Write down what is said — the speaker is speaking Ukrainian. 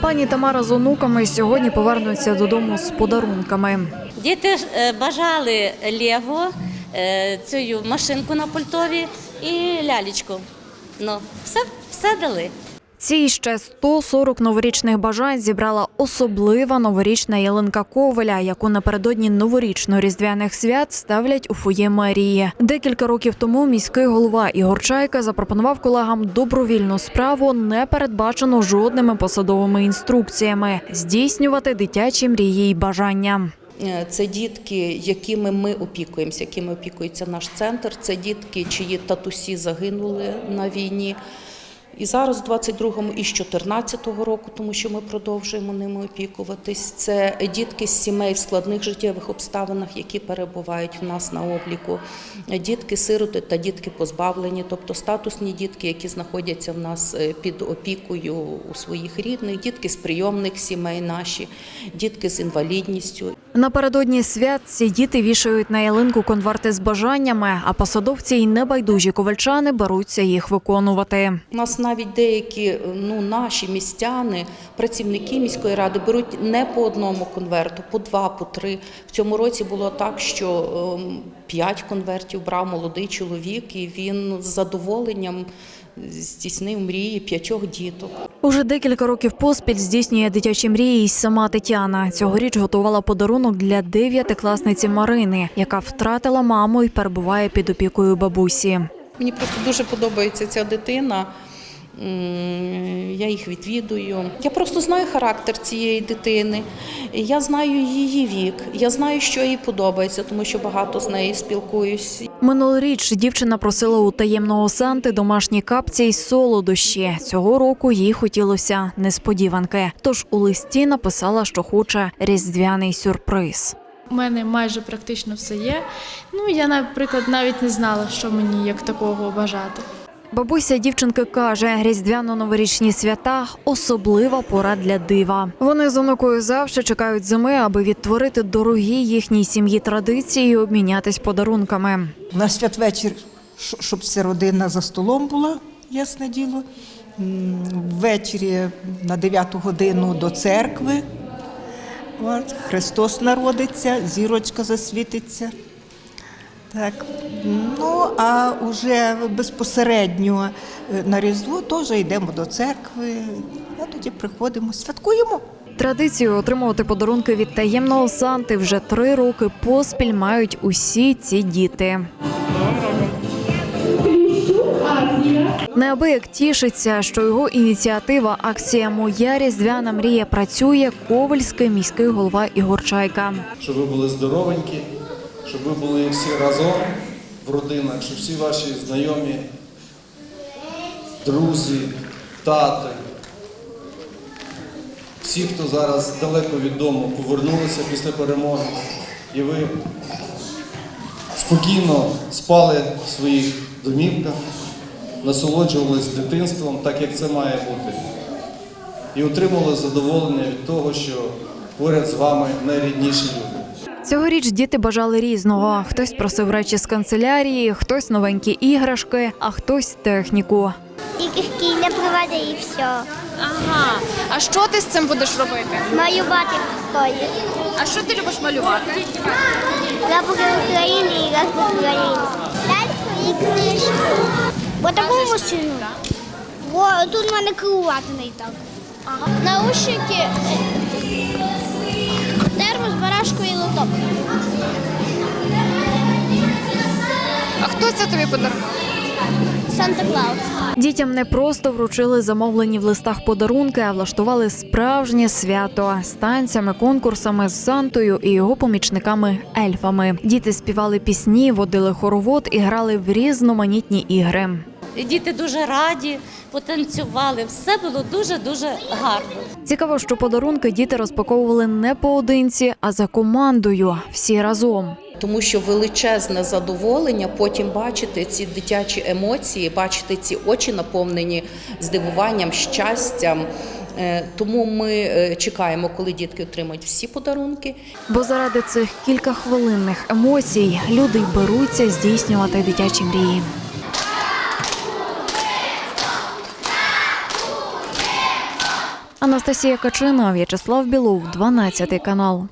Пані Тамара з онуками сьогодні повернуться додому з подарунками. Діти е, бажали Лего, е, цю машинку на пультові і лялечку. Ну, все, все дали. Ці ще 140 новорічних бажань зібрала особлива новорічна ялинка Ковеля, яку напередодні новорічно-різдвяних свят ставлять у фоє Марії. Декілька років тому міський голова Ігор Чайка запропонував колегам добровільну справу, не передбачену жодними посадовими інструкціями здійснювати дитячі мрії й бажання. Е, Це дітки, якими ми опікуємося, якими опікується наш центр. Це дітки, чиї татусі загинули на війні. І зараз, в 22-му і з 14-го року, тому що ми продовжуємо ними опікуватись. Це дітки з сімей в складних життєвих обставинах, які перебувають в нас на обліку. Дітки сироти та дітки позбавлені, тобто статусні дітки, які знаходяться в нас е, під опікою у своїх рідних, дітки з прийомних сімей наші, дітки з інвалідністю. Напередодні свят ці діти вішають на ялинку конверти з бажаннями, а посадовці й небайдужі ковальчани беруться їх виконувати. У нас навіть деякі ну, наші містяни, працівники міської ради беруть не по одному конверту, по два, по три. В цьому році було так, що ем, п'ять конвертів брав молодий чоловік, і він з задоволенням здійснив мрії п'ятьох діток. Уже декілька років поспіль здійснює дитячі мрії й сама Тетяна. Цьогоріч готувала подарунок для дев'ятикласниці Марини, яка втратила маму і перебуває під опікою бабусі. Мені просто дуже подобається ця дитина. Я їх відвідую. Я просто знаю характер цієї дитини. Я знаю її вік. Я знаю, що їй подобається, тому що багато з нею спілкуюсь. Минулоріч дівчина просила у таємного Санти домашні капці й солодощі. Цього року їй хотілося несподіванки. Тож у листі написала, що хоче різдвяний сюрприз. У мене майже практично все є. Ну я, наприклад, навіть не знала, що мені як такого бажати. Бабуся дівчинки каже, різдвяно-новорічні свята особлива пора для дива. Вони з онукою завжди чекають зими, аби відтворити дорогі їхній сім'ї традиції і обмінятись подарунками. На святвечір, щоб вся родина за столом була, ясне діло. Ввечері на 9 годину до церкви. Христос народиться, зірочка засвітиться. Так. Ну, а вже безпосередньо е, на Різдво теж йдемо до церкви, а тоді приходимо, святкуємо. Традицію отримувати подарунки від таємного Санти вже три роки поспіль мають усі ці діти. Неабияк тішиться, що його ініціатива акція Моя різдвяна мрія працює ковальський міський голова Ігор Чайка. щоб ви були здоровенькі, щоб ви були всі разом в родинах, щоб всі ваші знайомі, друзі, тати, всі, хто зараз далеко від дому, повернулися після перемоги, і ви спокійно спали в своїх домівках, насолоджувались дитинством, так як це має бути. І отримали задоволення від того, що поряд з вами найрідніші люди. Цьогоріч діти бажали різного. Хтось просив речі з канцелярії, хтось новенькі іграшки, а хтось техніку. Тільки шкільне приведе і все. Ага. А що ти з цим будеш робити? Малювати стої. А що ти любиш малювати? Прапори України і раз України. Ляльку і книжку. Бо таку машину. Бо тут в мене керувати не так. Ага. Наушники, термос, барашку і лоток. А хто це тобі подарував? Санта-Клаус. Дітям не просто вручили замовлені в листах подарунки, а влаштували справжнє свято з танцями, конкурсами з Сантою і його помічниками ельфами. Діти співали пісні, водили хоровод і грали в різноманітні ігри. Діти дуже раді, потанцювали. Все було дуже-дуже гарно. Цікаво, що подарунки діти розпаковували не поодинці, а за командою всі разом. Тому що величезне задоволення потім бачити ці дитячі емоції, бачити ці очі наповнені здивуванням, щастям. Е, Тому ми е, чекаємо, коли дітки отримають всі подарунки. Бо заради цих кількахвилинних емоцій люди беруться здійснювати дитячі мрії. Анастасія Качина, В'ячеслав Білов, 12 канал.